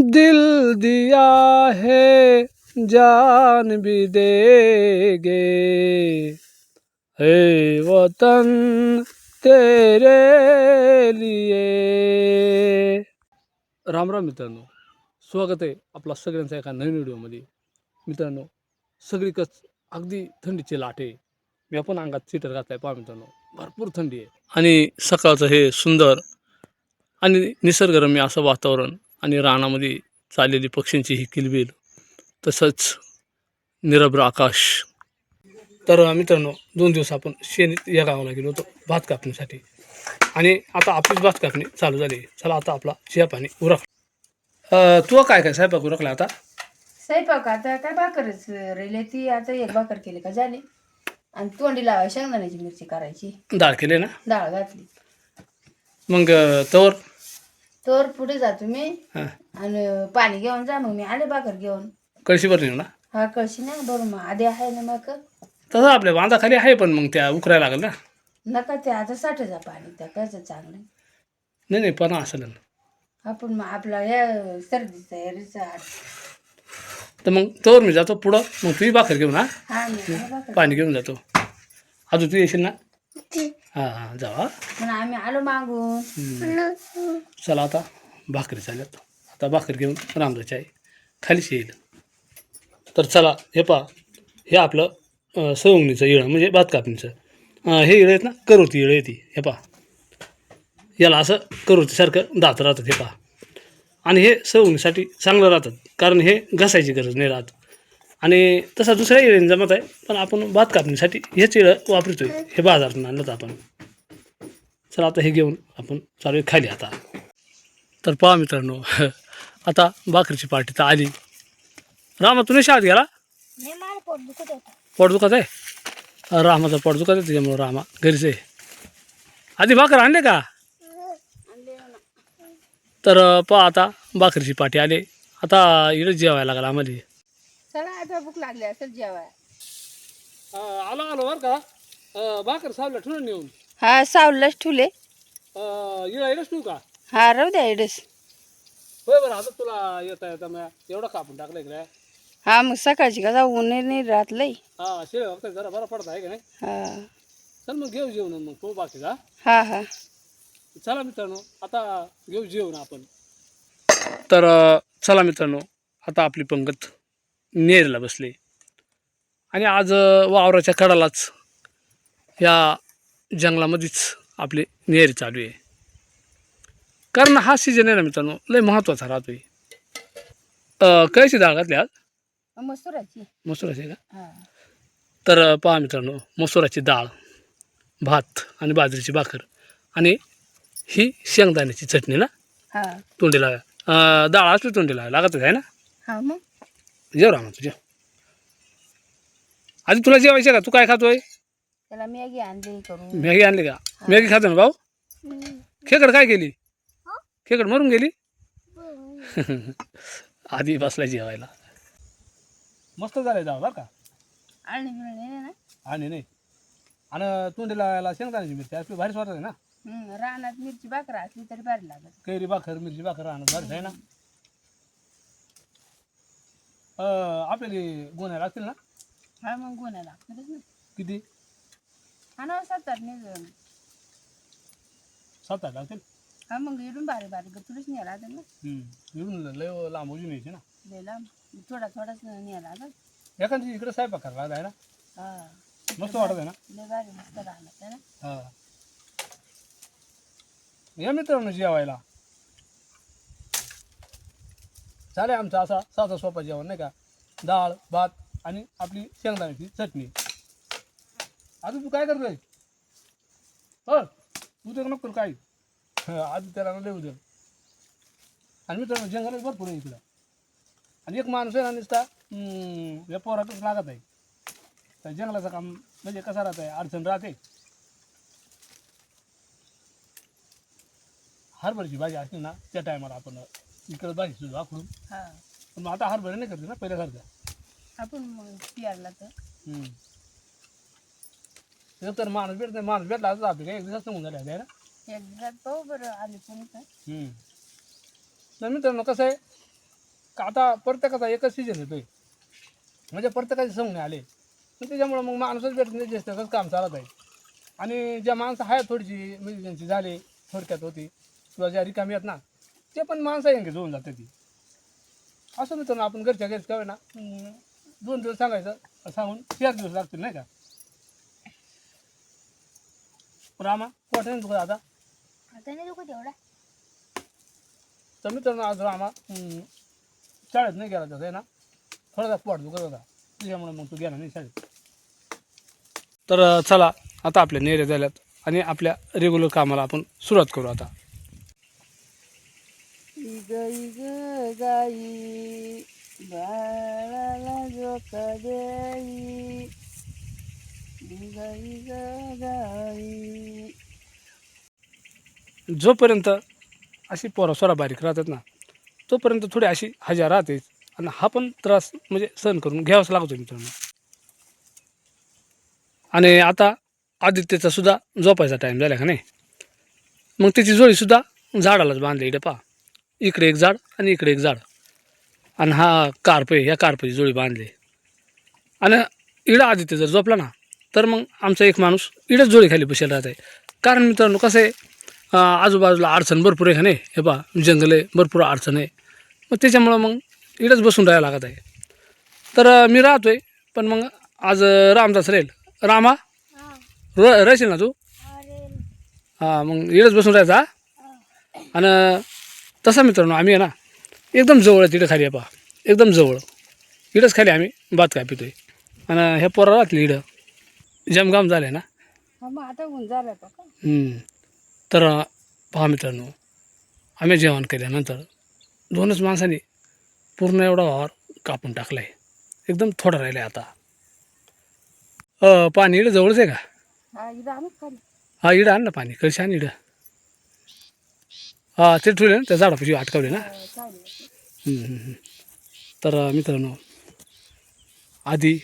दिल दिया है जान भी देंगे। हे वतन तेरे लिए। राम राम मित्रांनो स्वागत आहे आपला सगळ्यांचा एका नवीन व्हिडिओमध्ये. मित्रांनो सगळीकच अगदी थंडीची लाट. आहे मी आपण अंगात स्वेटर घातलाय पहा मित्रांनो भरपूर थंडी आहे. आणि सकाळचं हे सुंदर आणि निसर्गरम्य असं वातावरण आणि रानामध्ये चाललेली पक्ष्यांची ही किलबिल तसंच निरभ्र आकाश. तर मित्रांनो दोन दिवस आपण शेणीत या गावाला गेलो होतो भात कापणीसाठी. आणि आता आपलीच भात कापणी चालू झाली. चला आता आपला चिया पाणी उरक तू काय काय साहेब उरकला आता? स्वयंपाक आता काय भाकरच राहिले ती? आता एक भाकर केली का झाली. आणि तोंडी लावाय शेंगदाण्याची मिरची करायची. डाळ केले ना? डाळ घातली. मग अं, तवर तर पुढे जातो मी हां. आणि पाणी घेऊन जा मग मी आले भाकर घेऊन. कळशी भरली ना? हा कळशी ना बरं मग आधी आहे ना मग. तसं आपल्या बांधाखाली आहे पण मग त्या उकरायला लागेल ना? नका ते आता साठे जा पाणी त्या कसं चांगलं नाही नाही पण असेल ना आपण मग आपला या सर्दीचा याचा तर मग तवर मी जातो पुढं. मग तुही भाकर घेऊन हा? हा मी आले भाकर पाणी घेऊन जातो. अजून तू येशील ना? हां हां जावा पण आम्ही आलो मागून. चला आता भाकरी चालत आता भाकरी घेऊन रामदाची आहे खालीच येईल. तर चला हे पहा हे आपलं सवंगणीचं इळं म्हणजे भात कापणीचं. हे इळं आहेत ना करोती इळं येते हे पहा. याला असं करोतीसारखं दात राहतात हे पहा. आणि हे सवंगणीसाठी चांगलं राहतात कारण हे घासायची गरज नाही राहत. आणि तसा दुसऱ्या इळेने जमत आहे पण आपण भात कापणीसाठी हेच इळं वापरतोय. हे बाजारातून आणलं आपण. चला आता हे घेऊन आपण चालू आहे खाली आता. तर पहा मित्रांनो आता भाकरीची पार्टी तर आली. रामा तुने शाळेत गेला? पोट दुखत आहे? रामाचा पोट दुखत आहे त्याच्यामुळं रामा घरीच आहे. आधी भाकर आणले का? तर पहा आता भाकरीची पाठी आली. आता इकडे जेवायला लागला आम्हाला. चला आता भूक लागली असेल जेवाय आलो आलो बरं का. भाकर सावल्या ठेवून नेऊन? हा सावलाच ठुले इडा इडच ठेवू का? हा राहू द्या एडस होय बरं आता तुला येता येता मग एवढं कापून टाकलं इकडे. हा मग सकाळची का जाऊ ऊन नाही राहत लई. हा शिळे बघता जरा बरं पडत आहे का नाही? हा. चल मग घेऊ जेवण मग तो बाकीचा हा हा. चला मित्रांनो आता घेऊ जेवण आपण. तर अ, चला मित्रांनो आता आपली पंगत. नेरला बसली. आणि आज वावराच्या कडालाच या जंगलामध्येच आपली नेर चालू आहे. कारण हा सीजन आहे ना मित्रांनो लय महत्त्वाचा राहतोय. अ, कळशी डाळ घातली आज? मसुराची. मसुराची आहे का? तर पहा मित्रांनो मसुराची डाळ भात आणि बाजरीची भाकर आणि ही शेंगदाण्याची चटणी ना? हा. तोंडी अं, डाळ असली तोंडी लावा लागतच आहे ना? मग. जेव रामा तुझ्या. आधी तुला जेवायचं का? तू काय खातोय? त्याला मॅगी आणली करून. मॅगी आणली का? मॅगी खातो ना भाऊ? खेकड काय केली? खेकड मरून गेली? आधी बसला जेवायला. मस्त झालंय डाळ बरं का? आणि मिळणे ना आणि नाही. आणि तोंडी लावायला शेंगदाण्याची मिरची असली भारी स्वाद आहे ना? रानात मिरची भाकर असली तरी भारी लागत कैरी भाकर मिरची भाकर आणत भारी आहे ना? अं, आपल्याला लागतील ना? हा मग गुन्हा लागतच ना. किती? हा ना नाही सात आठ लागतील? हा मग इडून बारीक बारीक तुलाच न्यायला लागेल ना. हम्म. इकडून लय लांब उजून यायची ना. लांब. थोडा थोडाच न्यायला लागेल. एखादी इकडे स्वयंपाक करायला आहे ना? हा. मस्त वाटत आहे ना? लय भारी मस्त राहणार आहे ना. हा. या मित्रांनो जेवायला. चालेल आमचा असा साधा सोपा जेवण नाही का? डाळ भात आणि आपली शेंगदाण्याची चटणी. अजून तू काय करतोय? हो तू तर नको करू काय आज त्याला लय उद्या आणि मित्रांनो जंगलच भरपूर आहे इकडं. आणि एक माणूस आहे ना नुसता हम्म, या पोरातच लागत आहे. तर जंगलाचं काम म्हणजे कसा राहत आहे? अडचण राहते. हरभऱ्याची भाजी असली ना त्या टायमाला आपण इकडं भाजी सुद्धा आखडून हा. पण मग आता हरभरे नाही करते ना पहिल्यासारखं आपण मग पियारला तर. हम्म. तर माणूस भेटत नाही माणूस भेटला असं आपली काय एक दिवस निघून झाले आहे ना? पाहू बरं आले हम्म. तर मित्रांनो कसं आहे का आता प्रत्येकाचा एकच सीजन येतोय. म्हणजे प्रत्येकाचे सवणे आले. मग त्याच्यामुळं मग माणूसच भेटत नाही जास्त कसं काम चालत आहे. आणि ज्या माणसं आहेत थोडीशी म्हणजे ज्यांची झाले थोडक्यात होती किंवा ज्या रिकामी आहेत ना ते पण माणसं आहे जोडून जाते ती. असं मित्रांनो आपण घरच्या घरीच काय ना अं, दोन दिवस सांगायचं सांगून चार दिवस लागतील नाही का? रामा कुठे तुका आता? आता नाही दुखत एवढा. तर मित्रांनो आज रामा अं, शाळेत नाही गेला तसं आहे ना? थोडासा पोट दुखत होता. त्याच्यामुळे मग तू गेला नाही शाळेत. तर अं, चला आता आपल्या नेरे झाल्यात आणि आपल्या रेग्युलर कामाला आपण सुरुवात करू आता. इग इग गाई बाळाला झोका देई. इग इग गाई. जोपर्यंत अशी पोरं सोरा बारीक राहतात ना तोपर्यंत थोडी अशी हजार राहते आणि हा पण त्रास म्हणजे सहन करून घ्यावाच लागतो मित्रांनो. आणि आता आदित्यचा सुद्धा झोपायचा टाईम झाला का नाही? मग त्याची जोडीसुद्धा झाडालाच बांधली डपा इकडे एक झाड आणि इकडे एक झाड. आणि हा कार्प आहे ह्या कार्पाची जोडी बांधली. आणि इडं आदित्य जर झोपला ना तर मग आमचा एक माणूस इडंच जोडी खाली बसेल राहत. आहे कारण मित्रांनो कसं आहे आजूबाजूला अडचण भरपूर आहे नाही? हे पा जंगल आहे भरपूर अडचण आहे. मग त्याच्यामुळं मग इडंच बसून राहायला लागत आहे. तर मी राहतो आहे पण मग आज रामदास राहील. रामा? र राहशील ना तू? हां मग इडंच बसून राहायचा? आणि तसं मित्रांनो आम्ही आहे ना एकदम जवळ आहे तिकडं खाली आहे पा एकदम जवळ. इडंच खाली आम्ही भात काय पितोय आणि ह्या पोरा राहतली इडं जमगाम झालं आहे ना. तर पहा मित्रांनो आम्ही जेवण केल्यानंतर दोनच माणसांनी पूर्ण एवढा वावर कापून टाकला आहे एकदम थोडा राहिला आहे आता पाणी इडं जवळच आहे का? हा हा इडं आण ना पाणी. कशी आण इडं हा ते ठेवले ना त्या झाडापाशी अटकावले ना. चालेल. हम्म, हम्म, हम्म. तर मित्रांनो आधी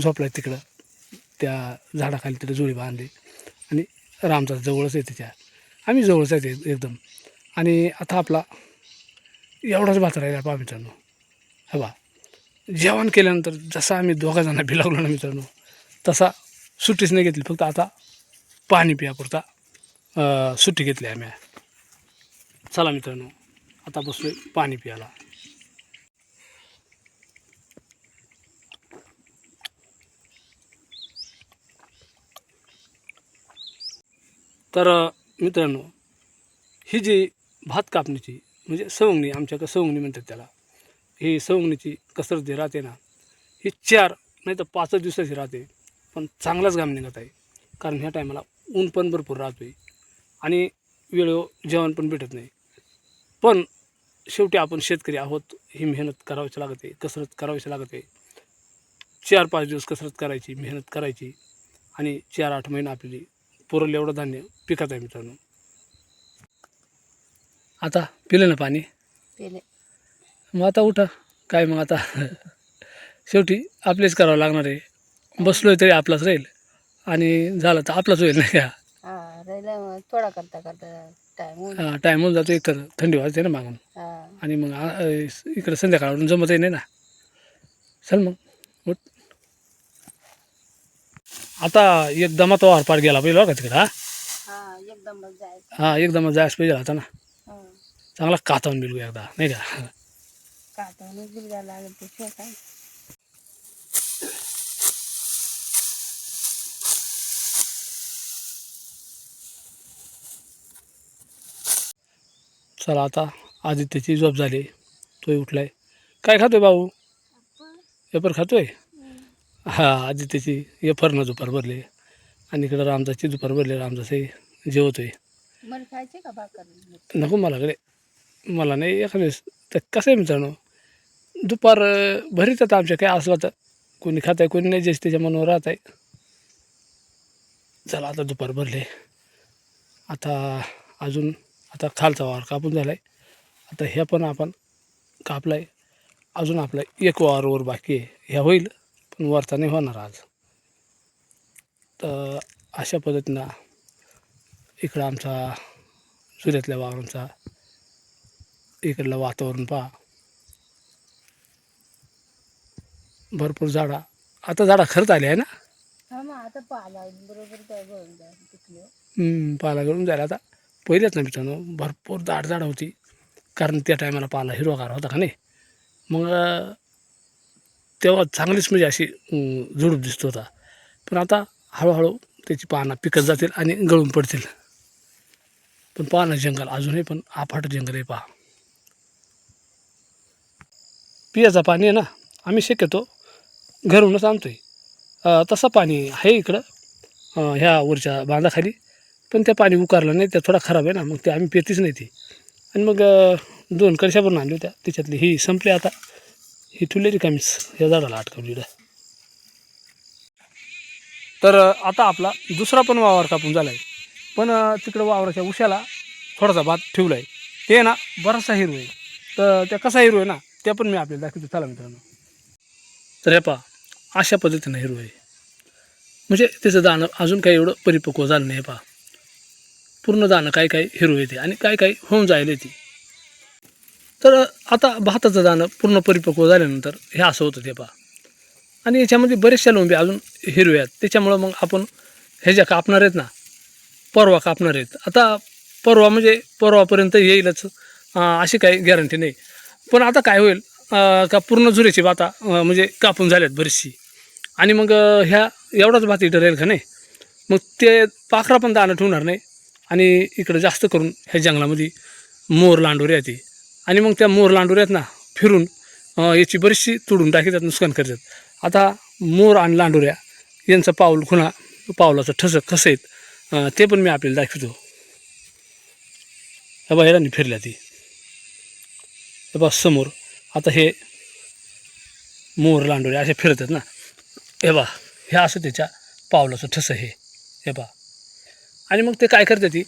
झोपलाय तिकडं. त्या झाडाखाली तिकडे जोडी बांधली. आणि रामचा जवळच आहे त्याच्या आम्ही जवळच आहे ते एकदम. आणि आता आपला एवढाच भात राहिला पहा मित्रांनो. हा बा जेवण केल्यानंतर जसं आम्ही दोघा बिलावलो ना मित्रांनो तसा सुट्टीच नाही घेतली. फक्त आता पाणी पियापुरता अ, सुट्टी घेतली आम्ही. चला मित्रांनो आता बसतोय पाणी प्यायला. तर मित्रांनो ही जी भात कापणीची म्हणजे सवंगणी आमच्याकडे सवंगणी म्हणतात त्याला. ही सवंगणीची कसरत जी राहते ना ही चार नाही तर पाचच दिवसाची राहते पण चांगलाच घाम निघत आहे. कारण ह्या टायमाला ऊन पण भरपूर राहतो आहे आणि वेळेवर जेवण पण भेटत नाही. पण शेवटी आपण शेतकरी आहोत ही मेहनत करावीच लागते कसरत करावीच लागते. चार पाच दिवस कसरत करायची मेहनत करायची आणि चार आठ महिने आपली पुरल एवढं धान्य पिकत आहे मित्रांनो. आता पिलं ना पाणी? पेले. मग आता उठा. काय मग आता? शेवटी आपलेच करावं लागणार आहे. बसलोय तरी आपलाच राहील. आणि झालं तर आपलाच होईल नाही का? हा राहिला थोडा करता करता टाइम होऊन टाईम होऊन जातो एक तर थंडी वाजते ना मागून. हा. आणि मग आ- इकडं संध्याकाळवरून जमतही नाही ना. चल मग उठ. आता एकदम तो पार गेला पाहिजे का तिकडं हा? हा एकदम जायचं. हा जायच पाहिजे आता ना. हा. चांगला कातावून बिलगू एकदा नाही का? कातावूनच बिलगा लागेल ते शिवाय काय? चला आता आदित्यची झोप झाली. तोही उठलाय. काय खातोय भाऊ? पेपर खातोय? हा आदित्यची एफरनं दुपार भरले. आणि इकडं रामदासची दुपार भरले. रामदासही जेवतोय. नको मला कडे मला नाही एखाद्या तर कसं आहे मित्रांनो? दुपार भरीत आता आमच्या. काय असलं तर. कोणी खात आहे कोणी नाही. जेच त्याच्या मनावर राहत आहे चला आता दुपार भरले. आता अजून आता खालचा वावर कापून झाला आहे आता ह्या पण आपण कापला आहे अजून आपला एक वावर वर बाकी आहे. ह्या होईल पण वरचा नाही होणार आज. तर अशा पद्धतीनं इकडं आमचा सूर्यातल्या वावरांचा इकडलं वातावरण पहा. भरपूर झाडा. आता झाडा खरंच आले आहे ना? हा पाला गळून पाला जायला आता. पहिलेच ना मित्रांनो भरपूर दाट झाडं होती. कारण त्या टायमाला पाला हिरवागार होता का नाही? मग तेव्हा चांगलीच म्हणजे अशी झुडूप दिसत होता. पण आता हळूहळू त्याची पानं पिकत जातील आणि गळून पडतील. पण पानं जंगल अजूनही पण आफाट जंगल आहे पहा. पियाचं पाणी आहे ना आम्ही शक्यतो घरूनच आणतो आहे तसं पाणी आहे इकडं ह्या वरच्या बांधाखाली. पण ते पाणी उकारलं नाही ते थोडा खराब आहे ना मग ते आम्ही पेतीच नाही ती. आणि मग दोन कळशा भरून आणली होत्या त्याच्यातली ही संपली आता. ही ठुलेली कामीच या झाडाला अटकवली तर आता आपला दुसरा पण वावर कापून झाला आहे पण तिकडं वावराच्या उशाला थोडासा भात ठेवला आहे ते ना बराचसा हिरो आहे. तर त्या कसा हिरो आहे ना त्या पण मी आपल्याला दाखवतो. चला मित्रांनो. तर हे पहा अशा पद्धतीनं हिरो आहे. म्हणजे त्याचं दाणं अजून काही एवढं परिपक्व झालं नाही हे पहा. पूर्ण दाणं काय काय हिरू येते आणि काय काय होऊन जायला येते तर आता भाताचं दाणं पूर्ण परिपक्व झाल्यानंतर हे असं होतं ते पहा. आणि याच्यामध्ये बरेचशा लोंबे अजून हिरव्या आहेत. त्याच्यामुळं मग आपण हे ज्या कापणार आहेत ना परवा कापणार आहेत. आता परवा म्हणजे परवापर्यंत येईलच अशी काही गॅरंटी नाही. पण आता काय होईल का पूर्ण जुऱ्याची भाता म्हणजे कापून झाल्यात बरीचशी. आणि मग ह्या एवढाच भात इथं राहील का नाही? मग ते पाखरा पण दाणं ठेवणार नाही. आणि इकडं जास्त करून ह्या जंगलामध्ये मोर लांडोरे येते आणि मग त्या मोर लांडोऱ्यात आहेत ना फिरून याची बरीचशी तुडून टाकतात नुकसान करतात. आता मोर आणि लांडोऱ्या यांचं पाऊल खुणा पावलाचं ठसं कसं आहेत ते पण मी आपल्याला दाखवतो. हे बा ह्याला फिरल्या ती. हे बा समोर. आता हे मोर लांडोरे असे फिरतात ना. हे बा हे असं त्याच्या पावलाचं ठसं हे हे बा आणि मग ते काय करते ती?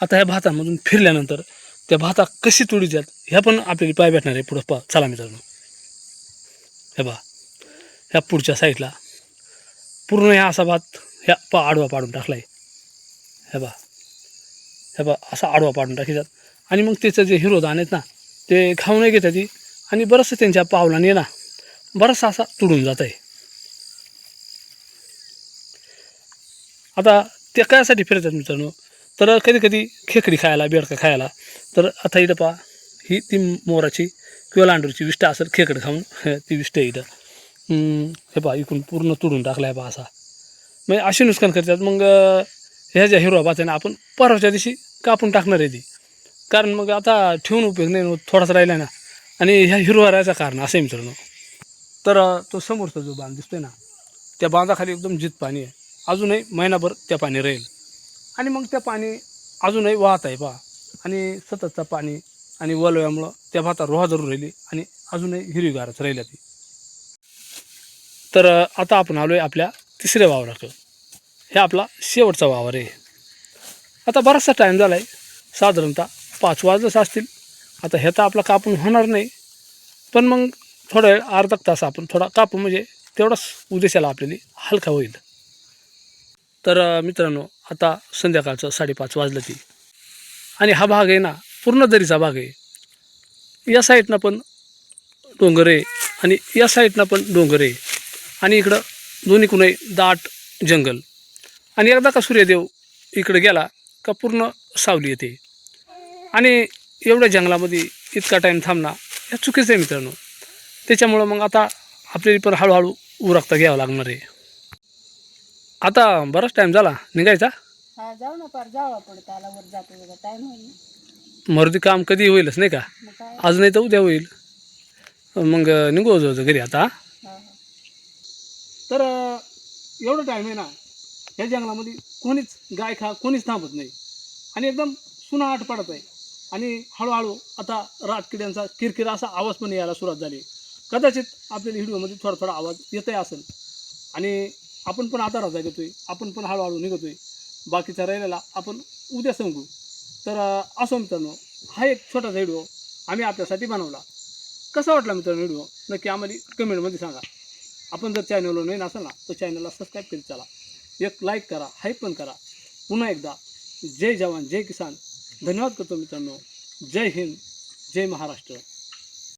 आता ह्या भातामधून फिरल्यानंतर त्या भाता कशी तुडीतात ह्या पण आपल्याला पाय भेटणार आहे. पुढं पा चला मित्रांनो. हे बा ह्या पुढच्या साईडला पूर्ण ह्या असा भात ह्या पा आडवा पाडून टाकला आहे हे बा हे बा असा आडवा पाडून टाकीतात आणि मग त्याचं जे हिरो दान आहेत ना ते खाऊन घेतात ती आणि बरंचसं त्यांच्या पावलाने ना बराचसा असा तुडून जात आहे आता ते कायसाठी फिरतात मित्रांनो? तर कधी कधी खेकडी खायला बेडका खायला. तर आता इथं पहा ही ती मोराची किंवा लांडूरची विष्ट असेल खेकडं खाऊन. हे, ती विष्ट आहे इथं. हे पहा इकडून पूर्ण तुडून टाकला आहे पहा असा. म्हणजे असे नुकसान करतात. मग ह्या ज्या हिरवा भात आहे ना आपण परवाच्या दिवशी कापून टाकणार आहे ती. कारण मग आता ठेवून उपयोग नाही ना, थोडासा राहिला ना. आणि ह्या हिरवा राहायचं कारण असं आहे मित्रांनो. तर तो समोरचा जो बांध दिसतोय ना त्या बांधाखाली एकदम जित पाणी आहे. अजूनही महिनाभर त्या पाणी राहील. आणि मग त्या पाणी अजूनही वाहत आहे पहा आणि सततचा पाणी आणि वलव्यामुळं त्या भाता रोहा धरून राहिली आणि अजूनही हिरवीगारच राहिल्या ती. तर आता आपण आलो आहे आपल्या तिसऱ्या वावराकडं. हे आपला शेवटचा वावर आहे. आता बराचसा टाईम झाला आहे साधारणतः पाच वाजलेच असतील. आता ह्याचा आपला कापून होणार नाही. पण मग थोडा वेळ अर्धा तास आपण थोडा कापू. म्हणजे तेवढाच उद्देशाला आपल्याला हलका होईल. तर मित्रांनो आता संध्याकाळचं साडेपाच वाजलं ती आणि हा भाग आहे ना पूर्ण दरीचा भाग आहे. या साईडनं पण डोंगर आहे आणि या साईडनं पण डोंगर आहे. आणि इकडं दोन्हीकडूनही दाट जंगल. आणि एकदा का सूर्यदेव इकडं गेला का पूर्ण सावली येते. आणि एवढ्या जंगलामध्ये इतका टाईम थांबणं हे चुकीचं आहे मित्रांनो. त्याच्यामुळं मग आता आपल्याला पण हळूहळू उरकता घ्यावं लागणार आहे. आता बराच टाईम झाला. निघायचा? हा जाऊ ना पार जाऊ आपण. त्याला वर जातो बघा टाइम होईल मरुदी काम कधी होईलच नाही का? मग काय? आज नाही तर उद्या होईल. मग निघू जाऊ घरी आता. हा, हा. तर अं, एवढं टाईम आहे ना या जंगलामध्ये कोणीच गाय खा कोणीच थांबत नाही. आणि एकदम सुनाहाट पडत आहे. आणि हळूहळू आता रातकिड्यांचा किरकिर असा आवाज पण यायला सुरुवात झाली. कदाचित आपल्याला व्हिडिओमध्ये थोडा थोडा आवाज येतही असेल. आणि आपण पण आता रजा घेतोय आपण पण हळूहळू निघतोय. बाकीचा राहिलेला आपण उद्या सांगू तर असो मित्रांनो हा एक छोटासा व्हिडिओ आम्ही आपल्यासाठी बनवला. कसा वाटला मित्रांनो व्हिडिओ नक्की आम्हाला कमेंटमध्ये सांगा. आपण जर चॅनलवर नवीन असाल ना तर चॅनलला सबस्क्राईब करीत चला. एक लाईक करा हाईप पण करा. पुन्हा एकदा जय जवान जय किसान. धन्यवाद करतो मित्रांनो. जय हिंद जय महाराष्ट्र.